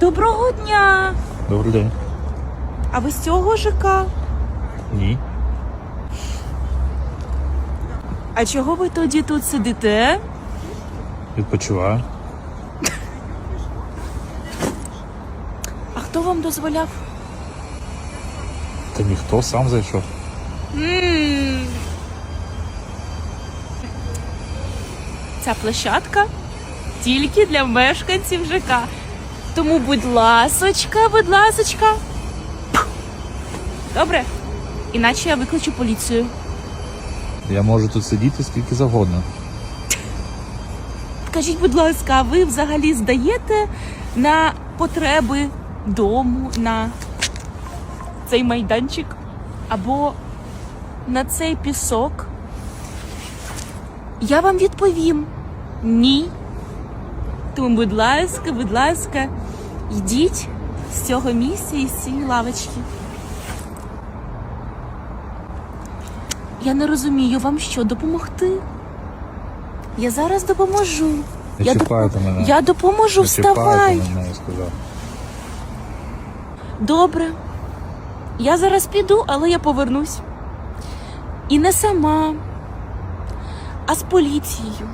Доброго дня! Добрий день. А ви з цього ЖК? Ні. А чого ви тоді тут сидите? Відпочиваю. А хто вам дозволяв? Та ніхто сам зайшов. м Ця площадка тільки для мешканців ЖК. Тому, будь ласочка, будь ласочка. Добре? Іначе я викличу поліцію. Я можу тут сидіти скільки завгодно. Скажіть, будь ласка, а ви взагалі здаєте на потреби дому, на цей майданчик або на цей пісок? Я вам відповім ні. Тому, будь ласка, будь ласка, йдіть з цього місця і з цієї лавочки. Я не розумію, вам що допомогти? Я зараз допоможу. Не я, чіпайте мене. я допоможу, Не вставай. мене, я сказав. Добре. Я зараз піду, але я повернусь. І не сама, а з поліцією.